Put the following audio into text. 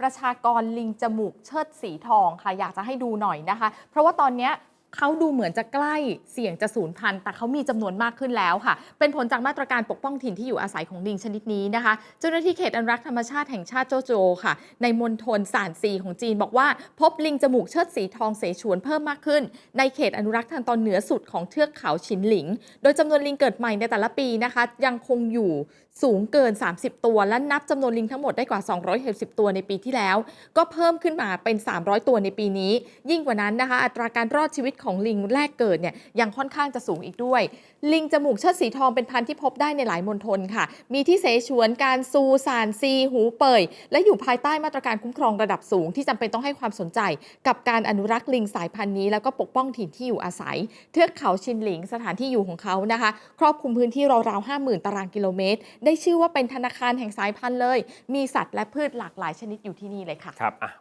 ประชากรลิงจมูกเชิดสีทองค่ะอยากจะให้ดูหน่อยนะคะ เพราะว่าตอนเนี้ย เขาดูเหมือนจะใกล้เสี่ยงจะสูญพันธุ์แต่เขามีจำนวนมากขึ้นแล้วค่ะ เป็นผลจากมาตรการปกป้องถิ่นที่อยู่อาศัยของลิงชนิดนี้นะคะ เจ้าหน้าที่เขตอนุรักษ์ธรรมชาติแห่งชาติโจโจค่ะ ในมณฑลสานซีของจีนบอกว่า พบลิงจมูกเชิดสีทองเสฉวนเพิ่มมากขึ้น ในเขตอนุรักษ์ทางตอนเหนือสุดของเทือกเขาฉินหลิง โดยจำนวนลิงเกิดใหม่ในแต่ละปีนะคะ ยังคงอยู่สูงเกิน 30 ตัว และนับจำนวนลิงทั้งหมดได้กว่า 260 ตัวในปีที่แล้ว ก็เพิ่มขึ้นมาเป็น 300 ตัวในปีนี้ ยิ่งกว่านั้นนะคะ อัตราการรอดชีวิตของลิงแรกเกิดเนี่ยยังค่อนข้างจะสูงอีกด้วย ลิงจมูกเชิดสีทองเป็นพันธุ์ที่พบได้ในหลายมณฑลค่ะ มีที่เสฉวนการซูซานซี หูเป่ย และอยู่ภายใต้มาตรการคุ้มครองระดับสูงที่จำเป็นต้องให้ความสนใจ กับการอนุรักษ์ลิงสายพันธุ์นี้แล้วก็ปกป้องถิ่นที่อยู่อาศัย เทือกเขาชินหลิงสถานที่อยู่ของเขานะคะ ครอบคลุมพื้นที่ราวๆ50,000ตารางกิโลเมตร ได้ชื่อว่าเป็นธนาคารแห่งสายพันธุ์เลย มีสัตว์และพืชหลากหลายชนิดอยู่ที่นี่เลยค่ะครับอะ